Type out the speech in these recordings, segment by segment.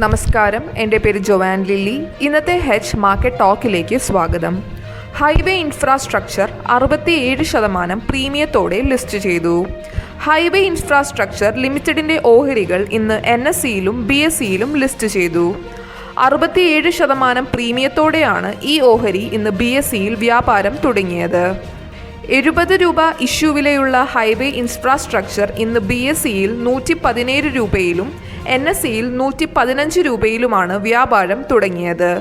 നമസ്കാരം. എന്റെ പേര് ജോവാൻ ലില്ലി. ഇന്നത്തെ ഹെച്ച് മാർക്കറ്റ് ടോക്കിലേക്ക് സ്വാഗതം. ഹൈവേ ഇൻഫ്രാസ്ട്രക്ചർ അറുപത്തിയേഴ് ശതമാനം പ്രീമിയത്തോടെ ലിസ്റ്റ് ചെയ്തു. ഹൈവേ ഇൻഫ്രാസ്ട്രക്ചർ ലിമിറ്റഡിന്റെ ഓഹരികൾ ഇന്ന് എൻ എസ് സിയിലും ബി എസ് സിയിലും ലിസ്റ്റ് ചെയ്തു. അറുപത്തിയേഴ് ശതമാനം പ്രീമിയത്തോടെയാണ് ഈ ഓഹരി ഇന്ന് ബി എസ് സിയിൽ വ്യാപാരം തുടങ്ങിയത്. എഴുപത് രൂപ ഇഷ്യൂ വിലയുള്ള ഹൈവേ ഇൻഫ്രാസ്ട്രക്ചർ ഇന്ന് ബി എസ് സിയിൽ നൂറ്റി പതിനേഴ് രൂപയിലും എൻ എസ് സിയിൽ നൂറ്റി പതിനഞ്ച് രൂപയിലുമാണ് വ്യാപാരം തുടങ്ങിയത്.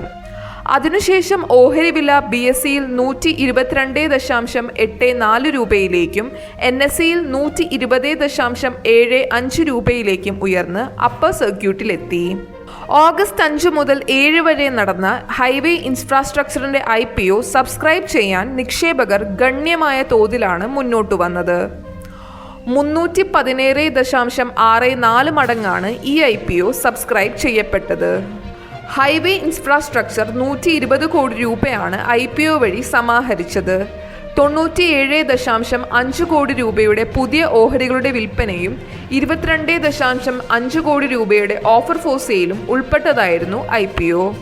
അതിനുശേഷം ഓഹരി വില ബി എസ് സിയിൽ നൂറ്റി ഇരുപത്തിരണ്ട് ദശാംശം എട്ട് നാല് രൂപയിലേക്കും എൻ എസ് സിയിൽ നൂറ്റി ഇരുപത് ദശാംശം ഏഴ് അഞ്ച് രൂപയിലേക്കും ഉയർന്ന് അപ്പർ സർക്യൂട്ടിലെത്തി ഓഗസ്റ്റ് അഞ്ച് മുതൽ ഏഴ് വരെ നടന്ന ഹൈവേ ഇൻഫ്രാസ്ട്രക്ചറിന്റെ ഐ പി ഒ സബ്സ്ക്രൈബ് ചെയ്യാൻ നിക്ഷേപകർ ഗണ്യമായ തോതിലാണ് മുന്നോട്ട് വന്നത്. മുന്നൂറ്റി പതിനേഴ് ദശാംശം ആറ് നാല് മടങ്ങാണ് ഈ ഐ പി ഒ സബ്സ്ക്രൈബ് ചെയ്യപ്പെട്ടത്. ഹൈവേ ഇൻഫ്രാസ്ട്രക്ചർ നൂറ്റി ഇരുപത് കോടി രൂപയാണ് ഐ പി ഒ വഴി സമാഹരിച്ചത്. തൊണ്ണൂറ്റിയേഴ് ദശാംശം അഞ്ച് കോടി രൂപയുടെ പുതിയ ഓഹരികളുടെ വിൽപ്പനയും ഇരുപത്തിരണ്ട് ദശാംശം അഞ്ച് കോടി രൂപയുടെ ഓഫർ ഫോർ സെയിലും ഉൾപ്പെട്ടതായിരുന്നു I P O.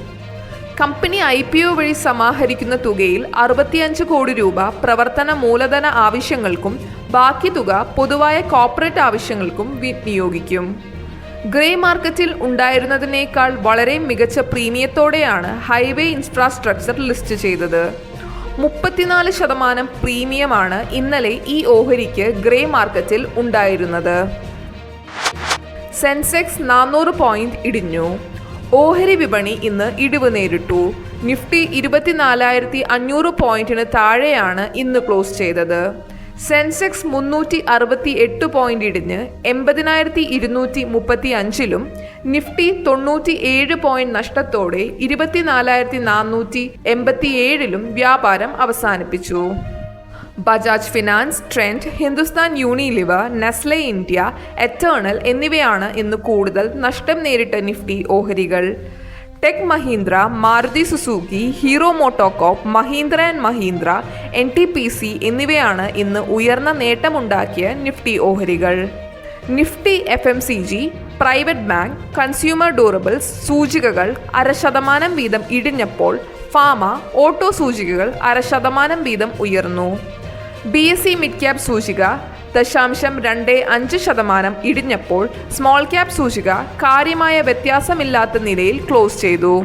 Company I P O വഴി സമാഹരിക്കുന്ന തുകയിൽ അറുപത്തിയഞ്ച് കോടി രൂപ പ്രവർത്തന മൂലധന ആവശ്യങ്ങൾക്കും ബാക്കി തുക പൊതുവായ കോർപ്പറേറ്റ് ആവശ്യങ്ങൾക്കും വിനിയോഗിക്കും. ഗ്രേ മാർക്കറ്റിൽ ഉണ്ടായിരുന്നതിനേക്കാൾ വളരെ മികച്ച പ്രീമിയത്തോടെയാണ് ഹൈവേ ഇൻഫ്രാസ്ട്രക്ചർ ലിസ്റ്റ് ചെയ്തത്. മുപ്പത്തിനാല് ശതമാനം പ്രീമിയമാണ് ഇന്നലെ ഈ ഓഹരിക്ക് ഗ്രേ മാർക്കറ്റിൽ ഉണ്ടായിരുന്നത്. സെൻസെക്സ് നാനൂറ് പോയിന്റ് ഇടിഞ്ഞു. ഓഹരി വിപണി ഇന്ന് ഇടിവ് നേരിട്ടു. നിഫ്റ്റി ഇരുപത്തിനാലായിരത്തി അഞ്ഞൂറ് പോയിന്റിന് താഴെയാണ് ഇന്ന് ക്ലോസ് ചെയ്തത്. സെൻസെക്സ് മുന്നൂറ്റി അറുപത്തി എട്ട് പോയിന്റ് ഇടിഞ്ഞ് എൺപതിനായിരത്തി ഇരുന്നൂറ്റി മുപ്പത്തി അഞ്ചിലും നിഫ്റ്റി തൊണ്ണൂറ്റി ഏഴ് പോയിന്റ് നഷ്ടത്തോടെ ഇരുപത്തിനാലായിരത്തി നാനൂറ്റി എൺപത്തി ഏഴിലും വ്യാപാരം അവസാനിപ്പിച്ചു. Bajaj finance Trent Hindustan Unilever Nestle India Eternal എന്നിവയാണ് ഇന്ന് കൂടുതൽ നഷ്ടം നേരിട്ട നിഫ്റ്റി ഓഹരികൾ. Tech Mahindra Maruti Suzuki Hero MotoCorp Mahindra and Mahindra N T P C എന്നിവയാണ് ഇന്ന് ഉയർന്ന നേട്ടമുണ്ടാക്കിയ നിഫ്റ്റി ഓഹരികൾ. Nifty F M C G private bank consumer durables സൂചികകൾ അര ശതമാനം വീതം ഇടിഞ്ഞപ്പോൾ ഫാമ ഓട്ടോ സൂചികകൾ അര ശതമാനം വീതം ഉയർന്നു. B S E mid cap സൂചിക ദശാംശം രണ്ട് അഞ്ച് ശതമാനം ഇടിഞ്ഞപ്പോൾ സ്മോൾ ക്യാപ് സൂചിക കാര്യമായ വ്യത്യാസമില്ലാത്ത നിലയിൽ ക്ലോസ് ചെയ്തു.